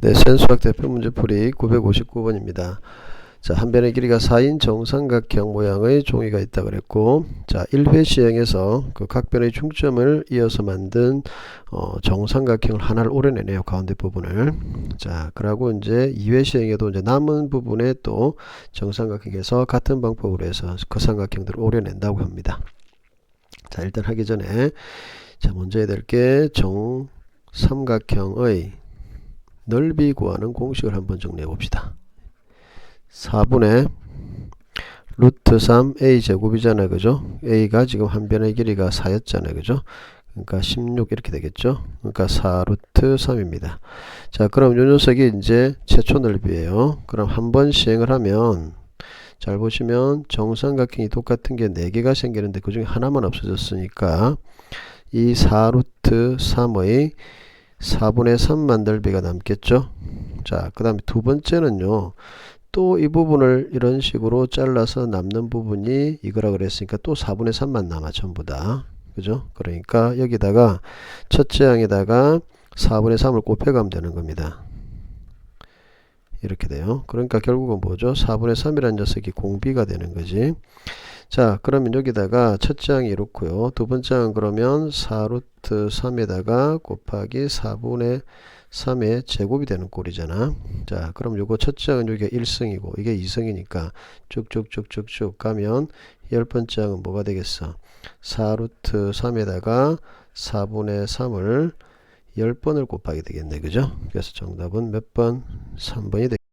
네, 센수학 대표 문제풀이 959번입니다. 자, 한 변의 길이가 4인 정삼각형 모양의 종이가 있다 그랬고, 자, 1회 시행에서 그 각 변의 중점을 이어서 만든 어, 정삼각형을 하나를 오려내네요. 가운데 부분을. 자, 그러고 이제 2회 시행에도 이제 남은 부분에 또 정삼각형에서 같은 방법으로 해서 그 삼각형들을 오려낸다고 합니다. 자, 일단 하기 전에 자, 먼저 해야 될 게 정삼각형의 넓이 구하는 공식을 한번 정리해 봅시다. 4분의 루트 3 a 제곱이잖아요. 그죠? a가 지금 한 변의 길이가 4였잖아요. 그죠? 그러니까 16 이렇게 되겠죠? 그러니까 4 루트 3입니다. 자, 그럼 요 녀석이 이제 최초 넓이에요. 그럼 한 번 시행을 하면 잘 보시면 정삼각형이 똑같은 게 4개가 생기는데 그 중에 하나만 없어졌으니까 이 4 루트 3의 4분의 3만 넓이가 남겠죠. 자, 그 다음에 두 번째는요. 또 이 부분을 이런 식으로 잘라서 남는 부분이 이거라 그랬으니까 또 4분의 3만 남아 전부 다. 그죠? 그러니까 여기다가 첫째 항에다가 4분의 3을 곱해가면 되는 겁니다. 이렇게 돼요. 그러니까 결국은 뭐죠? 4분의 3이라는 녀석이 공비가 되는 거지. 자, 그러면 여기다가 첫째 항이 이렇고요. 두 번째 항은 그러면 4루트 3에다가 곱하기 4분의 3의 제곱이 되는 꼴이잖아. 자, 그럼 요거 첫째 항은 여기가 1승이고 이게 2승이니까 쭉쭉쭉쭉쭉 가면 열 번째 항은 뭐가 되겠어? 4루트 3에다가 4분의 3을 10번을 곱하게 되겠네. 그죠? 그래서 정답은 몇 번? 3번이 되겠네.